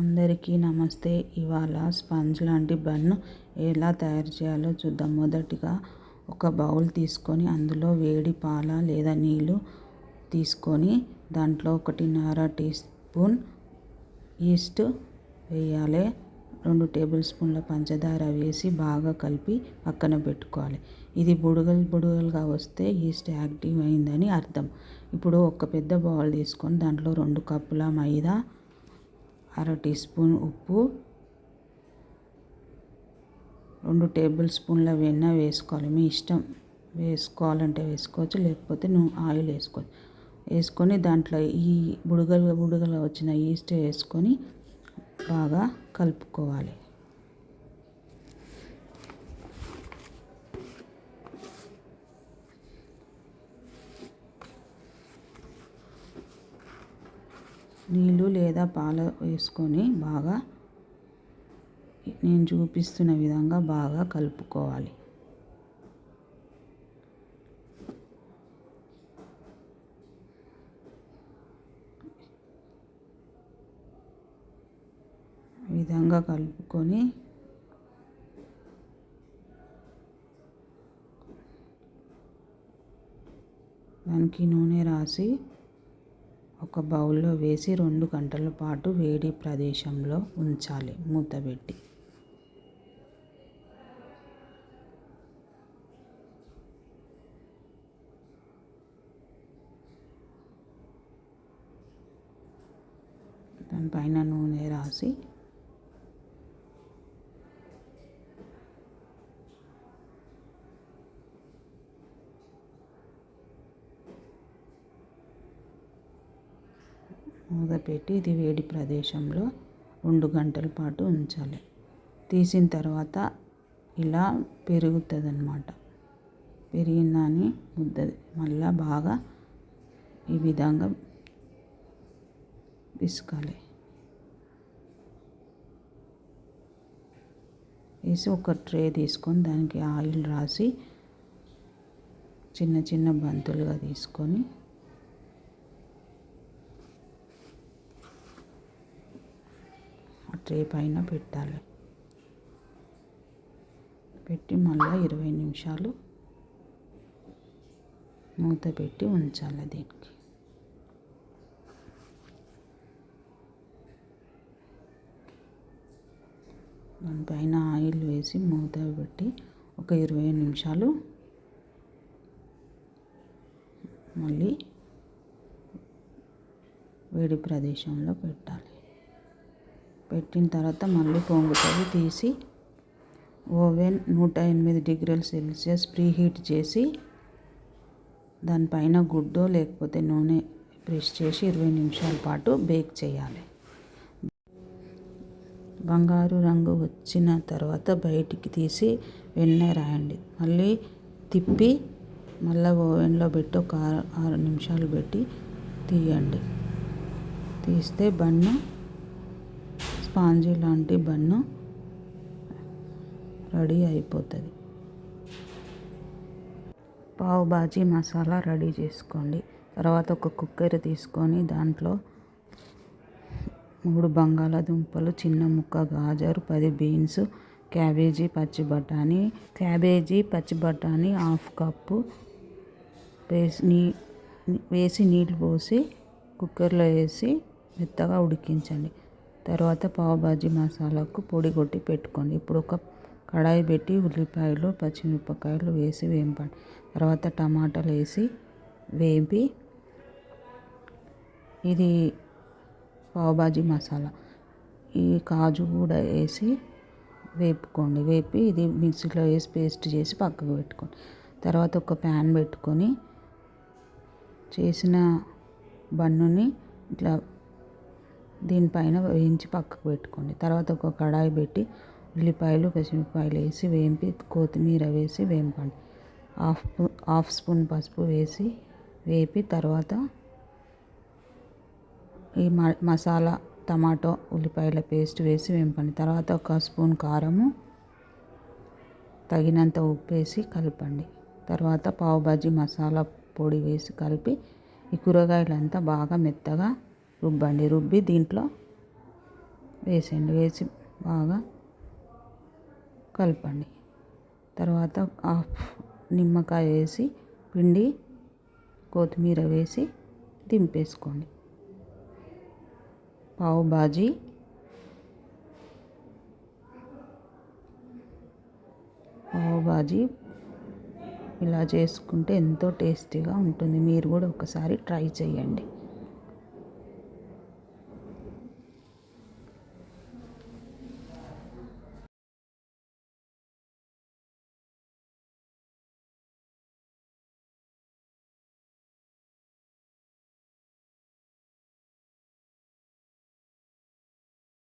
అందరికీ నమస్తే. ఇవాళ స్పంజ్ లాంటి బన్ను ఎలా తయారు చేయాలో చూద్దాం. మొదటిగా ఒక బౌల్ తీసుకొని అందులో వేడి పాల లేదా నీళ్ళు తీసుకొని దాంట్లో ఒకటిన్నర టీ స్పూన్ ఈస్ట్ వేయాలి. రెండు టేబుల్ స్పూన్ల పంచదార వేసి బాగా కలిపి పక్కన పెట్టుకోవాలి. ఇది బుడగలు బుడగలుగా వస్తే ఈస్ట్ యాక్టివ్ అయిందని అర్థం. ఇప్పుడు ఒక పెద్ద బౌల్ తీసుకొని దాంట్లో రెండు కప్పుల మైదా అర టీ స్పూన్ ఉప్పు రెండు టేబుల్ స్పూన్ల వెన్న వేసుకోవాలి. మీ ఇష్టం వేసుకోవాలంటే వేసుకోవచ్చు లేకపోతే నువ్వు ఆయిల్ వేసుకోవచ్చు. వేసుకొని దాంట్లో ఈ బుడగలు బుడగలు వచ్చిన ఈస్ట్ వేసుకొని బాగా కలుపుకోవాలి. నీళ్ళు లేదా పాలు వేసుకొని బాగా నేను చూపిస్తున్న విధంగా బాగా కలుపుకోవాలి. విధంగా కలుపుకొని దానికి నూనె రాసి ఒక బౌల్లో వేసి రెండు గంటల పాటు వేడి ప్రదేశంలో ఉంచాలి. మూత పెట్టి. దానిపైన నూనె రాసి మూతపెట్టి ఇది వేడి ప్రదేశంలో రెండు గంటల పాటు ఉంచాలి. తీసిన తర్వాత ఇలా పెరుగుతుంది అన్నమాట పెరిగిందని ముద్ద మళ్ళా బాగా ఈ విధంగా పిసుకాలి వేసి ఒక ట్రే తీసుకొని దానికి ఆయిల్ రాసి చిన్న చిన్న బంతులుగా తీసుకొని ట్రే పైన పెట్టాలి. పెట్టి మళ్ళీ ఇరవై నిమిషాలు మూత పెట్టి ఉంచాలి దీనికి. దానిపైన ఆయిల్ వేసి మూత పెట్టి ఒక ఇరవై నిమిషాలు మళ్ళీ వేడి ప్రదేశంలో పెట్టాలి. పెట్టిన తర్వాత మళ్ళీ పొంగుతుంది తీసి ఓవెన్ నూట ఎనిమిది డిగ్రీల సెల్సియస్ ప్రీ హీట్ చేసి దానిపైన గుడ్డో లేకపోతే నూనె ప్రెస్ చేసి ఇరవై నిమిషాల పాటు బేక్ చేయాలి. బంగారు రంగు వచ్చిన తర్వాత బయటికి తీసి వెన్న రాయండి. మళ్ళీ తిప్పి మళ్ళీ ఓవెన్లో పెట్టి ఒక ఆరు నిమిషాలు పెట్టి తీయండి. తీస్తే బన్ను స్పాంజీ లాంటి బన్ను రెడీ అయిపోతుంది. పావు బాజీ మసాలా రెడీ చేసుకోండి. తర్వాత ఒక కుక్కర్ తీసుకొని దాంట్లో మూడు బంగాళాదుంపలు చిన్న ముక్క గాజరు పది బీన్స్ క్యాబేజీ పచ్చి బఠానీ క్యాబేజీ పచ్చి బఠానీ హాఫ్ కప్పు వేసి నీ వేసి నీళ్ళు పోసి కుక్కర్లో వేసి మెత్తగా ఉడికించండి. తర్వాత పావుబాజీ మసాలాకు పొడి కొట్టి పెట్టుకోండి. ఇప్పుడు ఒక కడాయి పెట్టి ఉల్లిపాయలు పచ్చిమిరపకాయలు వేసి వేంపండి తర్వాత టమాటాలు వేసి వేపి ఇది పావుబాజీ మసాలా. ఈ కాజు కూడా వేసి వేపుకోండి. వేపి ఇది మిక్సీలో వేసి పేస్ట్ చేసి పక్కకు పెట్టుకోండి. తర్వాత ఒక ప్యాన్ పెట్టుకొని చేసిన బన్నుని ఇట్లా దీనిపైన వేయించి పక్కకు పెట్టుకోండి. తర్వాత ఒక కడాయి పెట్టి ఉల్లిపాయలు పచ్చిమిరపాయలు వేసి వేంపి కొత్తిమీర వేసి వేంపండి. హాఫ్ హాఫ్ స్పూన్ పసుపు వేసి వేపి తర్వాత ఈ మసాలా టమాటో ఉల్లిపాయల పేస్ట్ వేసి వేంపండి. తర్వాత ఒక స్పూన్ కారము తగినంత ఉప్పు వేసి కలపండి. తర్వాత పావుబాజీ మసాలా పొడి వేసి కలిపి ఈ కూరగాయలంతా బాగా మెత్తగా రుబ్బండి రుబ్బి దీంట్లో వేసేయండి. వేసి బాగా కలపండి. తర్వాత హాఫ్ నిమ్మకాయ వేసి పిండి కొత్తిమీర వేసి దింపేసుకోండి. పావు బాజీ పావు బాజీ ఇలా చేసుకుంటే ఎంతో టేస్టీగా ఉంటుంది. మీరు కూడా ఒకసారి ట్రై చేయండి.